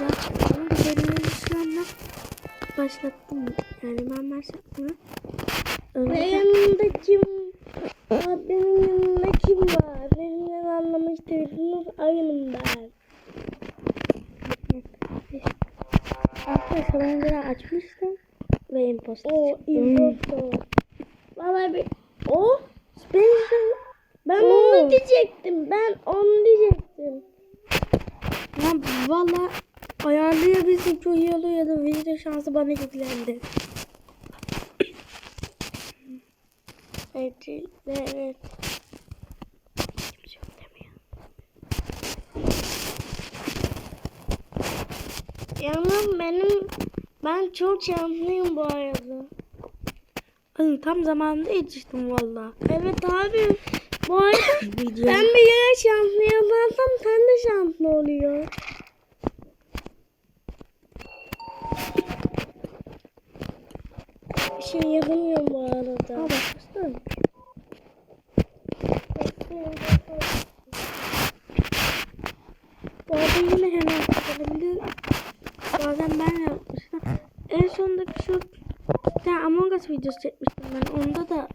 Ama bu bölümü şu anda başlattım. Yani ben başlattım. Ve Öyle yanında kim? Abimin yanında kim var? Benden anlamış değilsiniz. Ayınım ben. Arkadaşlar ben biraz açmıştım. Ve imposter O çıktı. impostor. Valla bir... O? Spencer. Ben onu diyecektim. Ben onu diyecektim. Lan valla ayarlayabilsek çok iyi olur ya da video şansı bana yüklendi. Evet. Evet. Yalnız benim... Ben çok şanslıyım bu arada. Ay, tam zamanında yetiştim valla. Evet abi. Bu arada ben bir yere şanslı yaparsam sen de şanslı oluyor. Bir şey yapamıyorum bu arada. Aa başlasın. Bu arada yine hemen olabilir. Bazen ben yapmıştım. En sondaki şu bir tane Among Us videosu çekmiştim ben. Onda da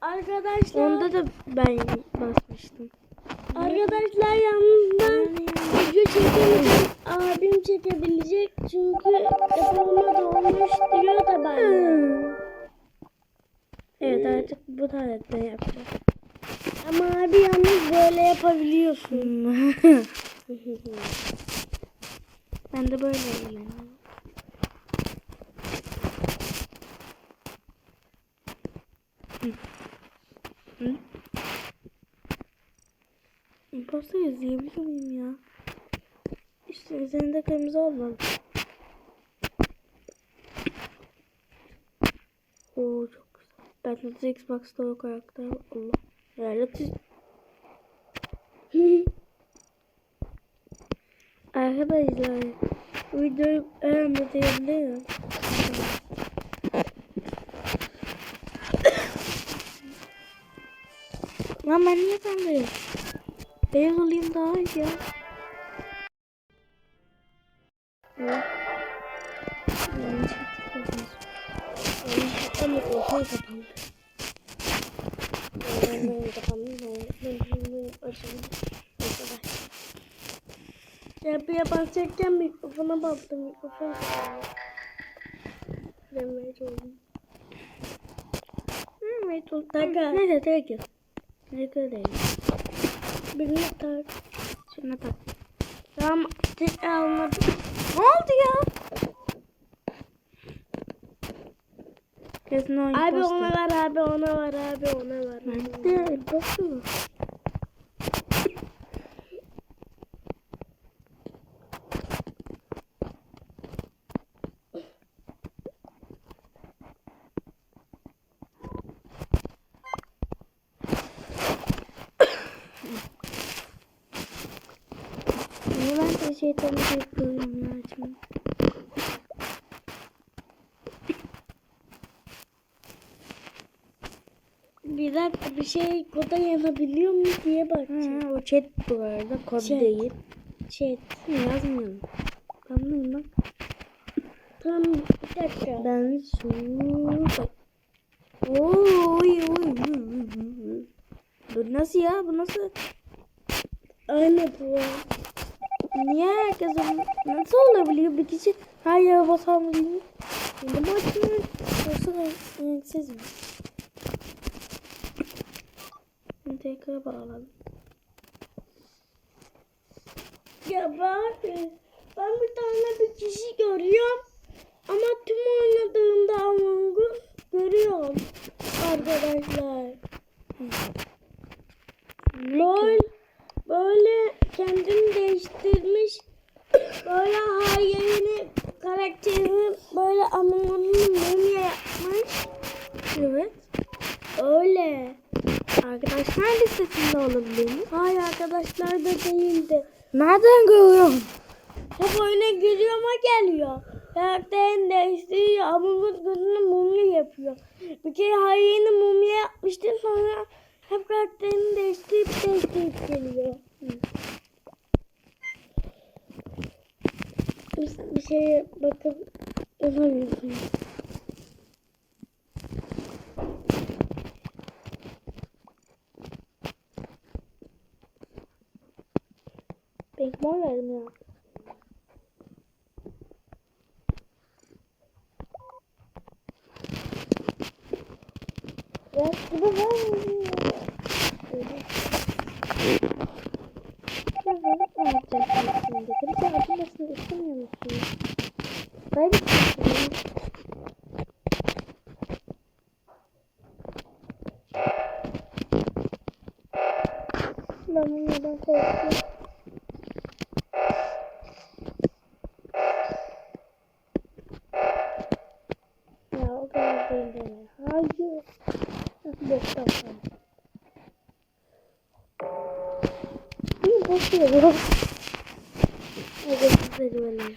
Arkadaşlar, onda da ben basmıştım. arkadaşlar yalnız ben video çekemeyeceğim. Abim çekebilecek çünkü yapımda olmuş diyor da ben. Evet artık bu tarihte yapacağız. Ama abi yalnız böyle yapabiliyorsun. ben de böyle. Hı? Imposter izleyebiliyor muyum ya? İşte üzerinde kırmızı olmalı. Oo çok Ben de Xbox'ta o karakter. Allah. Herhalde Arkadaşlar videoyu anlatabilirim. Lan ben niye sandayım? Beyaz olayım daha iyi ya. Ben kapandı. Ben açıldı. Yapıya basacakken mikrofona bastım. Mikrofon. Demeye oldum. Evet, o Taka. Neyse tek yok. Ne kadar Birini tak. Şuna tak. Tamam. Tek almadım. Ne oldu ya? Kesin o Abi imposter. ona var abi ona var abi ona var. Ben de imposter. Niye ben de şeytanı yapıyorum ya şimdi? Bir dakika bir şey koda yanabiliyor mu diye bakacağım. Ha, o chat bu arada kod Chat. değil. Şey Yazmıyorum. Anlayın bak. tam bir dakika. Ben su... Oy oy. Bu nasıl ya? Bu nasıl? Aynı bu. Niye herkes. Nasıl olabiliyor? Bir kişi her yere basamıyor. Benim. Yoksa da renksiz mi? Tekrar bağladım. Ya bak ben bir tane bir kişi görüyorum ama tüm oynadığımda Among Us görüyorum arkadaşlar. Böyle, böyle kendini değiştirmiş böyle her yerini karakterini böyle Among Us'un mumya yapmış. Evet. Öyle. Arkadaşlar listesinde olabilir mi? Hayır arkadaşlar da değildi. Nereden görüyorum? Hep oyuna giriyor ama geliyor. Karakterin değiştiriyor. Us gözünü mumya yapıyor. Bir kere Hayri'nin mumya yapmıştı sonra hep karakterini değiştirip değiştirip geliyor. bir, bir şeye bakıp yapabilirsiniz. Mor verdim ya. Ya bu da vermedim ya. Ya verip ne yapacaksın şimdi? Kimse acımasını istemiyor musun? Kaybedeceksin. Ben bunlardan korkuyorum. Bakıyorum. Hadi size güvenin.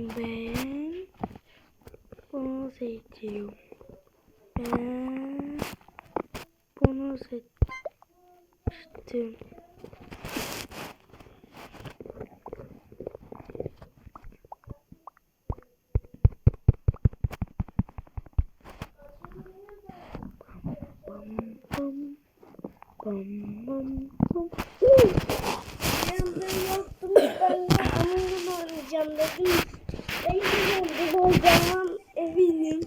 Ben bunu seçiyorum. Ben bunu seçtim. Bam bam bam bam. Ben yaptım. Ben de Among oynayacağım dedim. Ben de olacağım eminim.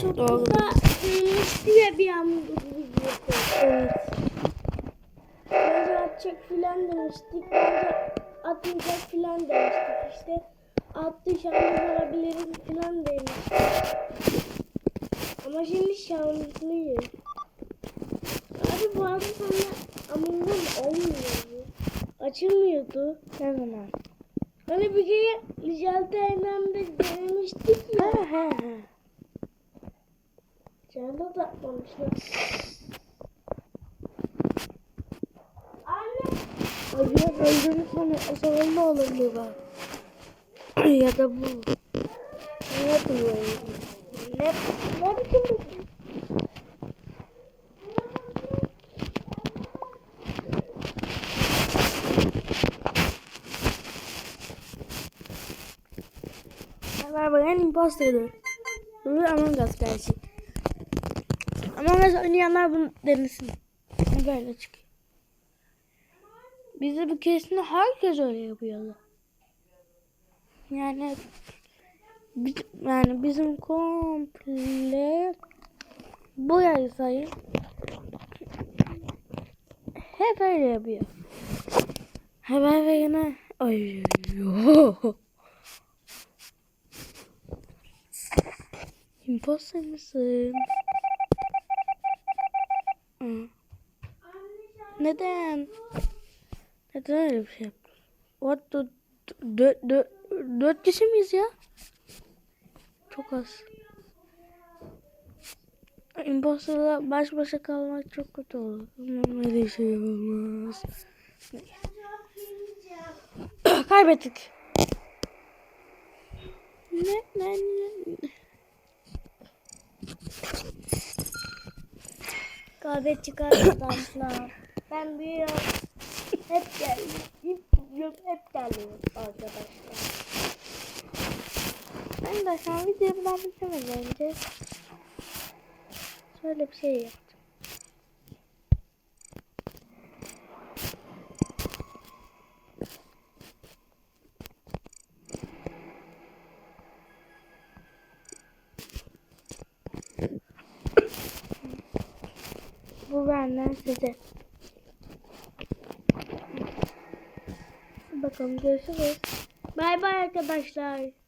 Çok kısa sürmüştü ya bir Among videosu. Evet. Bence atacak filan demiştik. Bence atmayacak filan demiştik. İşte attı şans alabilirim filan demiştik. Ama şimdi şanslıyız. Abi bu arada sana Us olmuyordu. Açılmıyordu. Ne zaman? Hani bir kere Licel Teynem'de denemiştik ya. Ha ha ha. Canı da atmamışlar. Anne. Acaba öldüğünü sonra o zaman ne olabilir bak. ya da bu. Ne diyor? Ne, ne biçim bu? Var ben imposter'dım. Bu Among Us gerçi. Among Us oynayanlar bunu denesin. Böyle çıkıyor. Bizde bir kesin herkes öyle yapıyordu. Yani yani bizim komple bu sayın hep öyle yapıyor. Hemen ve yine ay yo. Imposter. Neden? Neden öyle bir şey yaptın? What the... Dört kişi miyiz ya? Çok az. Imposter'la baş başa kalmak çok kötü olur. Umarım öyle şey olmaz. Kaybettik. Ne ne ne. Çıkar arkadaşlar. ben büyüyorum. Hep geliyorum. Hep. Hep geliyorum arkadaşlar. Ben de şu ben bitirmeden önce şöyle bir şey yaptım. Bu benden size. Bakalım görüşürüz. Bay bay arkadaşlar.